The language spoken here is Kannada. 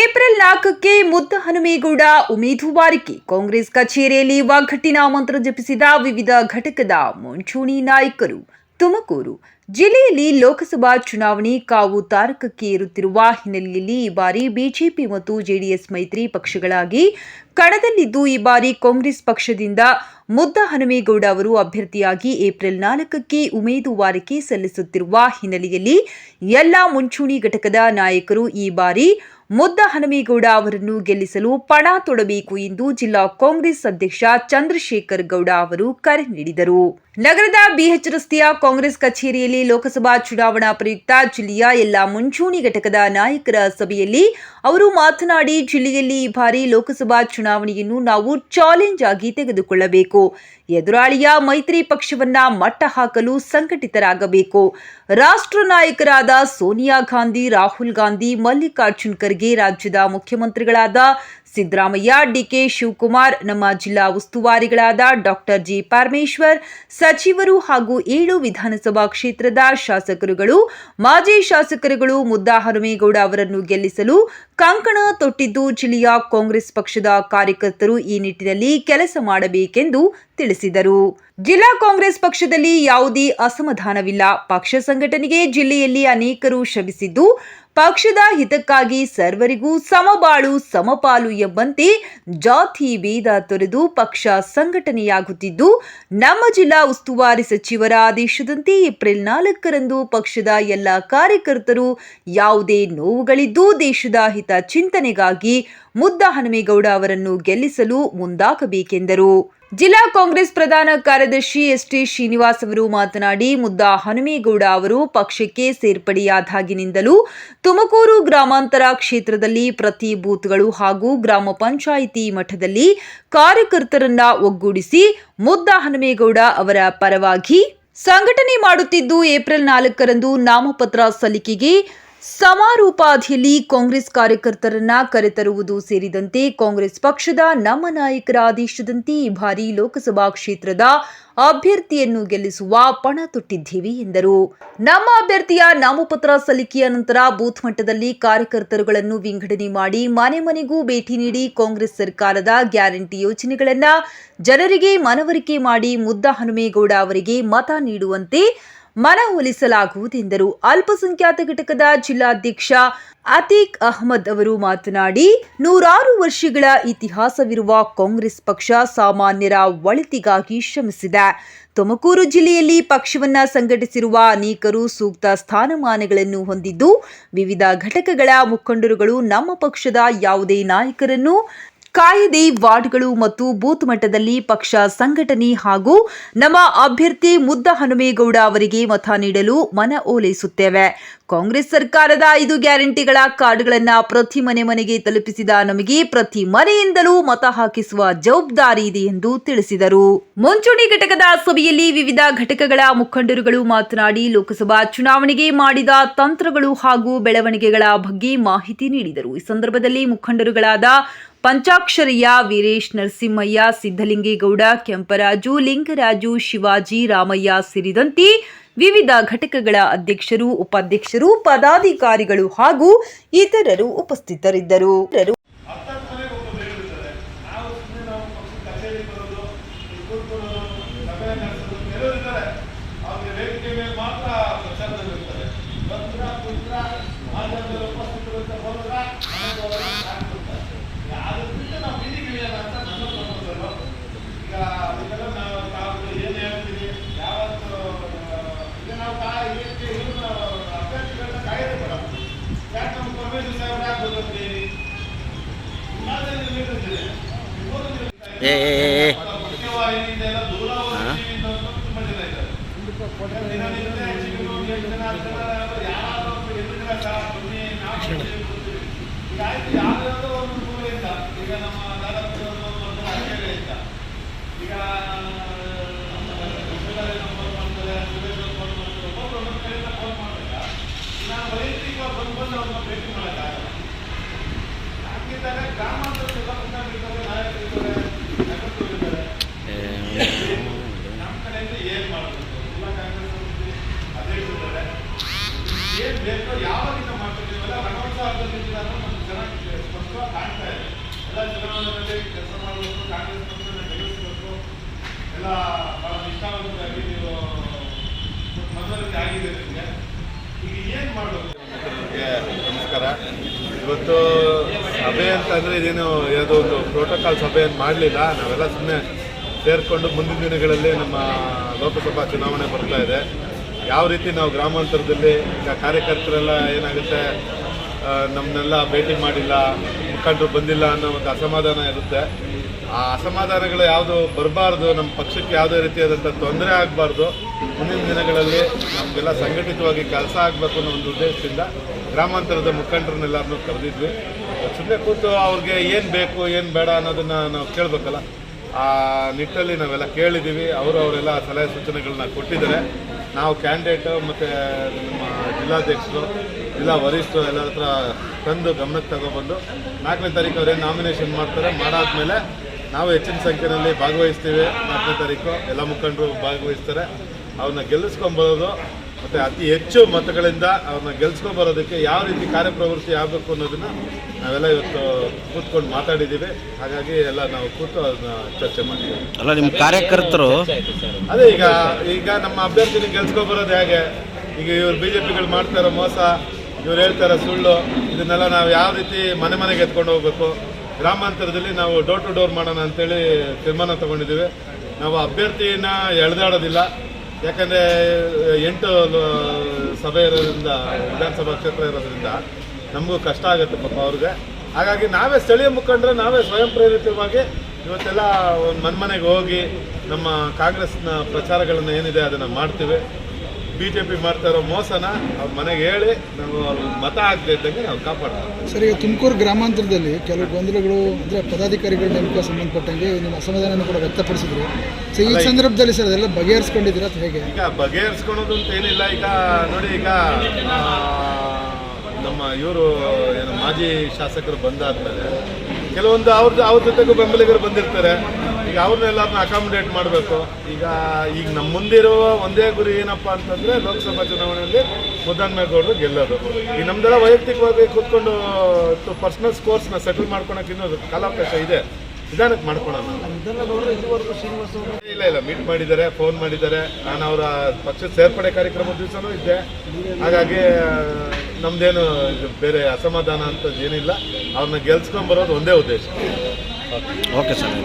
ಏಪ್ರಿಲ್ ನಾಲ್ಕಕ್ಕೆ ಮುದ್ದ ಹನುಮೇಗೌಡ, ಉಮೇದುವಾರಿಕೆ. ಕಾಂಗ್ರೆಸ್ ಕಚೇರಿಯಲ್ಲಿ ಒಗ್ಗಟ್ಟಿನ ಮಂತ್ರ ಜಪಿಸಿದ ವಿವಿಧ ಘಟಕದ ಮುಂಚೂಣಿ ನಾಯಕರು, ತುಮಕೂರು ಜಿಲ್ಲೆಯಲ್ಲಿ ಲೋಕಸಭಾ ಚುನಾವಣೆ ಕಾವು ತಾರಕಕ್ಕೆ ಏರುತ್ತಿರುವ ಹಿನ್ನೆಲೆಯಲ್ಲಿ ಈ ಬಾರಿ ಬಿಜೆಪಿ ಮತ್ತು ಜೆಡಿಎಸ್ ಮೈತ್ರಿ ಪಕ್ಷಗಳಾಗಿ ಕಣದಲ್ಲಿದ್ದು ಈ ಬಾರಿ ಕಾಂಗ್ರೆಸ್ ಪಕ್ಷದಿಂದ ಮುದ್ದ ಹನುಮೇಗೌಡ ಅವರು ಅಭ್ಯರ್ಥಿಯಾಗಿ ಏಪ್ರಿಲ್ ನಾಲ್ಕಕ್ಕೆ ಉಮೇದುವಾರಿಕೆ ಸಲ್ಲಿಸುತ್ತಿರುವ ಹಿನ್ನೆಲೆಯಲ್ಲಿ ಎಲ್ಲ ಮುಂಚೂಣಿ ಘಟಕದ ನಾಯಕರು ಈ ಬಾರಿ ಮುದ್ದ ಹನುಮೇಗೌಡ ಅವರನ್ನು ಗೆಲ್ಲಿಸಲು ಪಣ ತೊಡಬೇಕು ಎಂದು ಜಿಲ್ಲಾ ಕಾಂಗ್ರೆಸ್ ಅಧ್ಯಕ್ಷ ಚಂದ್ರಶೇಖರ್ ಗೌಡ ಅವರು ಕರೆ ನೀಡಿದರು. ನಗರದ ಬಿಎಚ್ ರಸ್ತೆಯ ಕಾಂಗ್ರೆಸ್ ಕಚೇರಿಯಲ್ಲಿ ಲೋಕಸಭಾ ಚುನಾವಣಾ ಪ್ರಯುಕ್ತ ಜಿಲ್ಲೆಯ ಎಲ್ಲ ಮುಂಚೂಣಿ ಘಟಕದ ನಾಯಕರ ಸಭೆಯಲ್ಲಿ ಅವರು ಮಾತನಾಡಿ, ಜಿಲ್ಲೆಯಲ್ಲಿ ಈ ಬಾರಿ ಲೋಕಸಭಾ ಚುನಾವಣೆಯನ್ನು ನಾವು ಚಾಲೆಂಜ್ ಆಗಿ ತೆಗೆದುಕೊಳ್ಳಬೇಕು. ಎದುರಾಳಿಯ ಮೈತ್ರಿ ಪಕ್ಷವನ್ನ ಮಟ್ಟ ಹಾಕಲು ಸಂಘಟಿತರಾಗಬೇಕು. ರಾಷ್ಟ್ರ ನಾಯಕರಾದ ಸೋನಿಯಾ ಗಾಂಧಿ, ರಾಹುಲ್ ಗಾಂಧಿ, ಮಲ್ಲಿಕಾರ್ಜುನ್ ಖರ್ಗೆ, ರಾಜ್ಯದ ಮುಖ್ಯಮಂತ್ರಿಗಳಾದ ಸಿದ್ದರಾಮಯ್ಯ, ಡಿಕೆ ಶಿವಕುಮಾರ್, ನಮ್ಮ ಜಿಲ್ಲಾ ಉಸ್ತುವಾರಿಗಳಾದ ಡಾಕ್ಟರ್ ಜಿ. ಪರಮೇಶ್ವರ್, ಸಚಿವರು ಹಾಗೂ ಏಳು ವಿಧಾನಸಭಾ ಕ್ಷೇತ್ರದ ಶಾಸಕರುಗಳು, ಮಾಜಿ ಶಾಸಕರುಗಳು ಮುದ್ದಾ ಹನುಮೇಗೌಡ ಅವರನ್ನು ಗೆಲ್ಲಿಸಲು ಕಂಕಣ ತೊಟ್ಟಿದ್ದು ಜಿಲ್ಲೆಯ ಕಾಂಗ್ರೆಸ್ ಪಕ್ಷದ ಕಾರ್ಯಕರ್ತರು ಈ ನಿಟ್ಟಿನಲ್ಲಿ ಕೆಲಸ ಮಾಡಬೇಕೆಂದು ತಿಳಿಸಿದರು. ಜಿಲ್ಲಾ ಕಾಂಗ್ರೆಸ್ ಪಕ್ಷದಲ್ಲಿ ಯಾವುದೇ ಅಸಮಾಧಾನವಿಲ್ಲ. ಪಕ್ಷ ಸಂಘಟನೆಗೆ ಜಿಲ್ಲೆಯಲ್ಲಿ ಅನೇಕರು ಶ್ರಮಿಸಿದ್ದು ಪಕ್ಷದ ಹಿತಕ್ಕಾಗಿ ಸರ್ವರಿಗೂ ಸಮಬಾಳು, ಸಮಪಾಲು ಎಂಬಂತೆ ಜಾತಿ ಭೇದ ತೊರೆದು ಪಕ್ಷ ಸಂಘಟನೆಯಾಗುತ್ತಿದ್ದು, ನಮ್ಮ ಜಿಲ್ಲಾ ಉಸ್ತುವಾರಿ ಸಚಿವರ ಆದೇಶದಂತೆ ಏಪ್ರಿಲ್ ನಾಲ್ಕರಂದು ಪಕ್ಷದ ಎಲ್ಲ ಕಾರ್ಯಕರ್ತರು ಯಾವುದೇ ನೋವುಗಳಿದ್ದು ದೇಶದ ಹಿತ ಚಿಂತನೆಗಾಗಿ ಮುದ್ದ ಹನುಮೇಗೌಡ ಅವರನ್ನು ಗೆಲ್ಲಿಸಲು ಮುಂದಾಗಬೇಕೆಂದರು. ಜಿಲ್ಲಾ ಕಾಂಗ್ರೆಸ್ ಪ್ರಧಾನ ಕಾರ್ಯದರ್ಶಿ ಎಸ್ ಟಿ ಶ್ರೀನಿವಾಸ್ ಅವರು ಮಾತನಾಡಿ, ಮುದ್ದ ಹನುಮೇಗೌಡ ಅವರು ಪಕ್ಷಕ್ಕೆ ಸೇರ್ಪಡೆಯಾದಾಗಿನಿಂದಲೂ ತುಮಕೂರು ಗ್ರಾಮಾಂತರ ಕ್ಷೇತ್ರದಲ್ಲಿ ಪ್ರತಿ ಬೂತ್ಗಳು ಹಾಗೂ ಗ್ರಾಮ ಪಂಚಾಯಿತಿ ಮಠದಲ್ಲಿ ಕಾರ್ಯಕರ್ತರನ್ನ ಒಗ್ಗೂಡಿಸಿ ಮುದ್ದ ಹನುಮೇಗೌಡ ಅವರ ಪರವಾಗಿ ಸಂಘಟನೆ ಮಾಡುತ್ತಿದ್ದು ಏಪ್ರಿಲ್ ನಾಲ್ಕರಂದು ನಾಮಪತ್ರ ಸಲ್ಲಿಕೆಗೆ ಸಮಾರೋಪಾಧಿಯಲ್ಲಿ ಕಾಂಗ್ರೆಸ್ ಕಾರ್ಯಕರ್ತರನ್ನ ಕರೆತರುವುದು ಸೇರಿದಂತೆ ಕಾಂಗ್ರೆಸ್ ಪಕ್ಷದ ನಮ್ಮ ನಾಯಕರ ಆದೇಶದಂತೆ ಈ ಬಾರಿ ಲೋಕಸಭಾ ಕ್ಷೇತ್ರದ ಅಭ್ಯರ್ಥಿಯನ್ನು ಗೆಲ್ಲಿಸುವ ಪಣ ತೊಟ್ಟಿದ್ದೀವಿ ಎಂದರು. ನಮ್ಮ ಅಭ್ಯರ್ಥಿಯ ನಾಮಪತ್ರ ಸಲ್ಲಿಕೆಯ ನಂತರ ಬೂತ್ ಮಟ್ಟದಲ್ಲಿ ಕಾರ್ಯಕರ್ತರುಗಳನ್ನು ವಿಂಗಡಣೆ ಮಾಡಿ ಮನೆ ಮನೆಗೂ ಭೇಟಿ ನೀಡಿ ಕಾಂಗ್ರೆಸ್ ಸರ್ಕಾರದ ಗ್ಯಾರಂಟಿ ಯೋಜನೆಗಳನ್ನು ಜನರಿಗೆ ಮನವರಿಕೆ ಮಾಡಿ ಮುದ್ದ ಹನುಮೇಗೌಡ ಅವರಿಗೆ ಮತ ನೀಡುವಂತೆ ಮನವೊಲಿಸಲಾಗುವುದೆಂದರು ಅಲ್ಪಸಂಖ್ಯಾತ ಘಟಕದ ಜಿಲ್ಲಾಧ್ಯಕ್ಷ ಅತೀಕ್ ಅಹಮದ್ ಅವರು ಮಾತನಾಡಿ, ನೂರಾರು ವರ್ಷಗಳ ಇತಿಹಾಸವಿರುವ ಕಾಂಗ್ರೆಸ್ ಪಕ್ಷ ಸಾಮಾನ್ಯರ ಒಳಿತಿಗಾಗಿ ಶ್ರಮಿಸಿದೆ. ತುಮಕೂರು ಜಿಲ್ಲೆಯಲ್ಲಿ ಪಕ್ಷವನ್ನ ಸಂಘಟಿಸಿರುವ ಅನೇಕರು ಸೂಕ್ತ ಸ್ಥಾನಮಾನಗಳನ್ನು ಹೊಂದಿದ್ದು, ವಿವಿಧ ಘಟಕಗಳ ಮುಖಂಡರುಗಳು ನಮ್ಮ ಪಕ್ಷದ ಯಾವುದೇ ನಾಯಕರನ್ನು ಕಾಯ್ದೆ ವಾರ್ಡ್ಗಳು ಮತ್ತು ಬೂತ್ ಮಟ್ಟದಲ್ಲಿ ಪಕ್ಷ ಸಂಘಟನೆ ಹಾಗೂ ನಮ್ಮ ಅಭ್ಯರ್ಥಿ ಮುದ್ದ ಹನುಮೇಗೌಡ ಅವರಿಗೆ ಮತ ನೀಡಲು ಮನ ಓಲೈಸುತ್ತೇವೆ. ಕಾಂಗ್ರೆಸ್ ಸರ್ಕಾರದ ಐದು ಗ್ಯಾರಂಟಿಗಳ ಕಾರ್ಡ್ಗಳನ್ನ ಪ್ರತಿ ಮನೆ ಮನೆಗೆ ತಲುಪಿಸಿದ ನಮಗೆ ಪ್ರತಿ ಮನೆಯಿಂದಲೂ ಮತ ಹಾಕಿಸುವ ಜವಾಬ್ದಾರಿ ಇದೆ ಎಂದು ತಿಳಿಸಿದರು. ಮುಂಚೂಣಿ ಘಟಕದ ಸಭೆಯಲ್ಲಿ ವಿವಿಧ ಘಟಕಗಳ ಮುಖಂಡರುಗಳು ಮಾತನಾಡಿ ಲೋಕಸಭಾ ಚುನಾವಣೆಗೆ ಮಾಡಿದ ತಂತ್ರಗಳು ಹಾಗೂ ಬೆಳವಣಿಗೆಗಳ ಬಗ್ಗೆ ಮಾಹಿತಿ ನೀಡಿದರು. ಈ ಸಂದರ್ಭದಲ್ಲಿ ಮುಖಂಡರುಗಳಾದ ಪಂಚಾಕ್ಷರಯ್ಯ ವೀರೇಶ್ ನರಸಿಂಹಯ್ಯ ಸಿದ್ದಲಿಂಗೇಗೌಡ ಕೆಂಪರಾಜು, ಲಿಂಗರಾಜು, ಶಿವಾಜಿ, ರಾಮಯ್ಯ ಸೇರಿದಂತೆ ವಿವಿಧ ಘಟಕಗಳ ಅಧ್ಯಕ್ಷರು, ಉಪಾಧ್ಯಕ್ಷರು, ಪದಾಧಿಕಾರಿಗಳು ಹಾಗೂ ಇತರರು ಉಪಸ್ಥಿತರಿದ್ದರು ಹತ್ತತ್ತು ಮನೆಗೆ ಒಬ್ಬೊಬ್ರು ಹೇಳಿರ್ತಾರೆ ನಾವು ಸುಮ್ಮನೆ ನಾವು ಪಕ್ಷದ ಕಚೇರಿ ಬರೋದು ಈ ಕೂತ್ಕೊಳ್ಳೋದು ಸಭೆ ನಡೆಸೋದು ಕೆಲವರು ಇರ್ತಾರೆ ಅವ್ರಿಗೆ ವೇದಿಕೆ ಮೇಲೆ ಮಾತ್ರ ಪ್ರಚಾರದಲ್ಲಿ ಇರ್ತಾರೆ ಬಂದ್ರ ಕುಂದ್ರ ಮಾಧ್ಯಮದಲ್ಲಿ ಉಪಸ್ಥಿತರು ಅಂತ ಹೋದ್ರ ಅನ್ನೋದು ಅವರಿಗೆ ಆಗ್ಬಿಡ್ತಾರೆ. ಈಗ ಅದ್ರ ಬಿಟ್ಟು ನಾವು ಬೀದಿಗಿಳಿಯೋಣ ಅಂತ ನಮ್ಮ ಪ್ರಪಂಚದಲ್ಲೂ ಈಗ ಇದೆಲ್ಲ ನಾವು ನಾವು ಏನು ಹೇಳ್ತೀವಿ ಯಾವತ್ತು ಆ, ಈಗ ನಾವು ಕಾ ಇದಕ್ಕೆ ಇವ್ರನ್ನ ಅಭ್ಯರ್ಥಿಗಳನ್ನ ಕಾಯ್ದೆ ಬೇಡ ಯಾಕೆ ನಮ್ಮ ಪರಮೇಶ್ವರ ಸಾಹೇಬ್ರು ಯಾಕೆ ಬಂದ್ರಿ ಏ. ನಾನು ವೈಯಕ್ತಿಕ ಬಂದು ಬಂದು ಅವ್ರನ್ನ ಭೇಟಿ ಮಾಡೋಕ್ಕಾಗಲ್ಲ ಗ್ರಾಮಾಂತರ ಎಲ್ಲ ಮುಖಂಡರಿದ್ದಾರೆ ನಾಯಕರಿದ್ದಾರೆ ನಗರದವರಿದ್ದಾರೆ ಏ, ನಮ್ಮ ಕಡೆಯಿಂದ ಏನ್ ಮಾಡಬೇಕು ಜಿಲ್ಲಾ ಕಾಂಗ್ರೆಸ್ ಸಮಿತಿ ಅಧ್ಯಕ್ಷರಿದ್ದಾರೆ ಏನ್ ಏನು ನಮಸ್ಕಾರ. ಇವತ್ತು ಸಭೆ ಅಂತಂದರೆ ಇದೇನು ಯಾವುದೋ ಒಂದು ಪ್ರೋಟೋಕಾಲ್ ಸಭೆಯನ್ನು ಮಾಡಲಿಲ್ಲ. ನಾವೆಲ್ಲ ಸುಮ್ಮನೆ ಸೇರಿಕೊಂಡು ಮುಂದಿನ ದಿನಗಳಲ್ಲಿ ನಮ್ಮ ಲೋಕಸಭಾ ಚುನಾವಣೆ ಬರ್ತಾ ಇದೆ. ಯಾವ ರೀತಿ ನಾವು ಗ್ರಾಮಾಂತರದಲ್ಲಿ ಈಗ ಕಾರ್ಯಕರ್ತರೆಲ್ಲ ಏನಾಗುತ್ತೆ ನಮ್ಮನ್ನೆಲ್ಲ ಭೇಟಿ ಮಾಡಿಲ್ಲ, ಮುಖಂಡರು ಬಂದಿಲ್ಲ ಅನ್ನೋ ಒಂದು ಅಸಮಾಧಾನ ಇರುತ್ತೆ. ಆ ಅಸಮಾಧಾನಗಳು ಯಾವುದು ಬರಬಾರ್ದು, ನಮ್ಮ ಪಕ್ಷಕ್ಕೆ ಯಾವುದೇ ರೀತಿಯಾದಂಥ ತೊಂದರೆ ಆಗಬಾರ್ದು. ಮುಂದಿನ ದಿನಗಳಲ್ಲಿ ನಮಗೆಲ್ಲ ಸಂಘಟಿತವಾಗಿ ಕೆಲಸ ಆಗಬೇಕು ಅನ್ನೋ ಒಂದು ಉದ್ದೇಶದಿಂದ ಗ್ರಾಮಾಂತರದ ಮುಖಂಡರನ್ನೆಲ್ಲರನ್ನೂ ಕರೆದಿದ್ವಿ. ಸುಮ್ಮನೆ ಕೂತು ಅವ್ರಿಗೆ ಏನು ಬೇಕು, ಏನು ಬೇಡ ಅನ್ನೋದನ್ನು ನಾವು ಕೇಳಬೇಕಲ್ಲ. ಆ ನಿಟ್ಟಲ್ಲಿ ನಾವೆಲ್ಲ ಕೇಳಿದ್ದೀವಿ. ಅವರು ಅವರೆಲ್ಲ ಸಲಹೆ ಸೂಚನೆಗಳನ್ನ ಕೊಟ್ಟಿದ್ದಾರೆ. ನಾವು ಕ್ಯಾಂಡಿಡೇಟ್ ಮತ್ತು ನಮ್ಮ ಜಿಲ್ಲಾಧ್ಯಕ್ಷರು, ಜಿಲ್ಲಾ ವರಿಷ್ಠರು ಎಲ್ಲರ ಹತ್ರ ತಂದು ಗಮನಕ್ಕೆ ತಗೊಬಂದು ನಾಲ್ಕನೇ ತಾರೀಕು ಅವರೇನು ನಾಮಿನೇಷನ್ ಮಾಡ್ತಾರೆ. ಮಾಡಾದ್ಮೇಲೆ ನಾವು ಹೆಚ್ಚಿನ ಸಂಖ್ಯೆಯಲ್ಲಿ ಭಾಗವಹಿಸ್ತೀವಿ. ನಾಲ್ಕನೇ ತಾರೀಕು ಎಲ್ಲ ಮುಖಂಡರು ಭಾಗವಹಿಸ್ತಾರೆ. ಅವ್ರನ್ನ ಗೆಲ್ಲಿಸ್ಕೊಂಬರೋದು ಮತ್ತು ಅತಿ ಹೆಚ್ಚು ಮತಗಳಿಂದ ಅವ್ರನ್ನ ಗೆಲ್ಸ್ಕೊಂಬರೋದಕ್ಕೆ ಯಾವ ರೀತಿ ಕಾರ್ಯಪ್ರವೃತ್ತಿ ಆಗಬೇಕು ಅನ್ನೋದನ್ನು ನಾವೆಲ್ಲ ಇವತ್ತು ಕೂತ್ಕೊಂಡು ಮಾತಾಡಿದ್ದೀವಿ. ಹಾಗಾಗಿ ಎಲ್ಲ ನಾವು ಕೂತು ಅದನ್ನ ಚರ್ಚೆ ಮಾಡಿದ್ದೀವಿ ಅಲ್ಲ ನಿಮ್ಮ ಕಾರ್ಯಕರ್ತರು ಅದೇ ಈಗ ಈಗ ನಮ್ಮ ಅಭ್ಯರ್ಥಿನ ಗೆಲ್ಸ್ಕೊಬರೋದು ಹೇಗೆ? ಈಗ ಇವ್ರು ಬಿ ಜೆ ಪಿಗಳು ಮಾಡ್ತಾರೋ ಮೋಸ ಇವ್ರು ಹೇಳ್ತಾರೋ ಸುಳ್ಳು ಇದನ್ನೆಲ್ಲ ನಾವು ಯಾವ ರೀತಿ ಮನೆ ಮನೆಗೆ ಎತ್ಕೊಂಡು ಹೋಗ್ಬೇಕು? ಗ್ರಾಮಾಂತರದಲ್ಲಿ ನಾವು ಡೋರ್ ಟು ಡೋರ್ ಮಾಡೋಣ ಅಂತೇಳಿ ತೀರ್ಮಾನ ತಗೊಂಡಿದ್ದೀವಿ. ನಾವು ಅಭ್ಯರ್ಥಿನ ಎಳೆದಾಡೋದಿಲ್ಲ. ಯಾಕಂದರೆ ಎಂಟು ಸಭೆ ಇರೋದ್ರಿಂದ, ವಿಧಾನಸಭಾ ಕ್ಷೇತ್ರ ಇರೋದ್ರಿಂದ ನಮಗೂ ಕಷ್ಟ ಆಗುತ್ತೆ ಪಾಪ ಅವ್ರಿಗೆ. ಹಾಗಾಗಿ ನಾವೇ ಸ್ಥಳೀಯ ಮುಖಂಡರು ನಾವೇ ಸ್ವಯಂ ಪ್ರೇರಿತವಾಗಿ ಇವತ್ತೆಲ್ಲ ಒಂದು ಮನ್ಮನೆಗೆ ಹೋಗಿ ನಮ್ಮ ಕಾಂಗ್ರೆಸ್ನ ಪ್ರಚಾರಗಳನ್ನು ಏನಿದೆ ಅದನ್ನು ಮಾಡ್ತೀವಿ. ಬಿ ಜೆ ಪಿ ಮಾಡ್ತಾ ಇರೋ ಮೋಸನ ಅವ್ರ ಮನೆಗೆ ಹೇಳಿ ನಾವು ಅವ್ರ ಮತ ಆಗದೆ ಇದ್ದಂಗೆ ನಾವು ಕಾಪಾಡ್ತೀವಿ. ಸರ್ ಈಗ ತುಮಕೂರು ಗ್ರಾಮಾಂತರದಲ್ಲಿ ಕೆಲವು ಗೊಂದಲಗಳು ಅಂದರೆ ಪದಾಧಿಕಾರಿಗಳ ನೇಮಕ ಸಂಬಂಧಪಟ್ಟಂಗೆ ನಿಮ್ಮ ಅಸಮಾಧಾನ ಕೂಡ ವ್ಯಕ್ತಪಡಿಸಿದ್ರು. ಸೊ ಈ ಸಂದರ್ಭದಲ್ಲಿ ಸರ್ ಅದೆಲ್ಲ ಬಗೆಹರಿಸ್ಕೊಂಡಿದ್ದೀರಾ ಅಥವಾ ಹೇಗೆ? ಈಗ ಬಗೆಹರಿಸ್ಕೊಳೋದು ಅಂತ ಏನಿಲ್ಲ ಈಗ ನೋಡಿ ಈಗ ನಮ್ಮ ಇವರು ಏನು ಮಾಜಿ ಶಾಸಕರು ಬಂದಾದ್ಮೇಲೆ ಕೆಲವೊಂದು ಅವ್ರದ್ದು ಅವ್ರ ಜೊತೆಗೂ ಬೆಂಬಲಿಗರು ಬಂದಿರ್ತಾರೆ. ಈಗ ಅವ್ರನ್ನೆಲ್ಲರನ್ನ ಅಕಾಮಿಡೇಟ್ ಮಾಡಬೇಕು. ಈಗ ಈಗ ನಮ್ಮ ಮುಂದಿರುವ ಒಂದೇ ಗುರಿ ಏನಪ್ಪ ಅಂತಂದ್ರೆ ಲೋಕಸಭಾ ಚುನಾವಣೆಯಲ್ಲಿ ಮುದ್ದನ್ಮೇಗೌಡರು ಗೆಲ್ಲೋದು. ಈ ನಮ್ದೆಲ್ಲ ವೈಯಕ್ತಿಕವಾಗಿ ಕೂತ್ಕೊಂಡು ಪರ್ಸನಲ್ ಸ್ಕೋರ್ಸ್ನ ಸೆಟಲ್ ಮಾಡ್ಕೊಳಕ್ಕೆ ಇನ್ನೂ ಕಾಲಾವಕಾಶ ಇದೆ. ನಿಧಾನಕ್ಕೆ ಮಾಡ್ಕೊಳ್ಳೋಣ ಇಲ್ಲ ಇಲ್ಲ ಮೀಟ್ ಮಾಡಿದ್ದಾರೆ ಫೋನ್ ಮಾಡಿದ್ದಾರೆ. ನಾನು ಅವರ ಪಕ್ಷದ ಸೇರ್ಪಡೆ ಕಾರ್ಯಕ್ರಮದ ದಿವಸನೂ ಇದ್ದೆ. ಹಾಗಾಗಿ, ನಮ್ದೇನು ಬೇರೆ ಅಸಮಾಧಾನ ಅಂತದ್ದು ಏನಿಲ್ಲ. ಅವ್ರನ್ನ ಗೆಲ್ಸ್ಕೊಂಡ್ಬರೋದು ಒಂದೇ ಉದ್ದೇಶ. Okay sir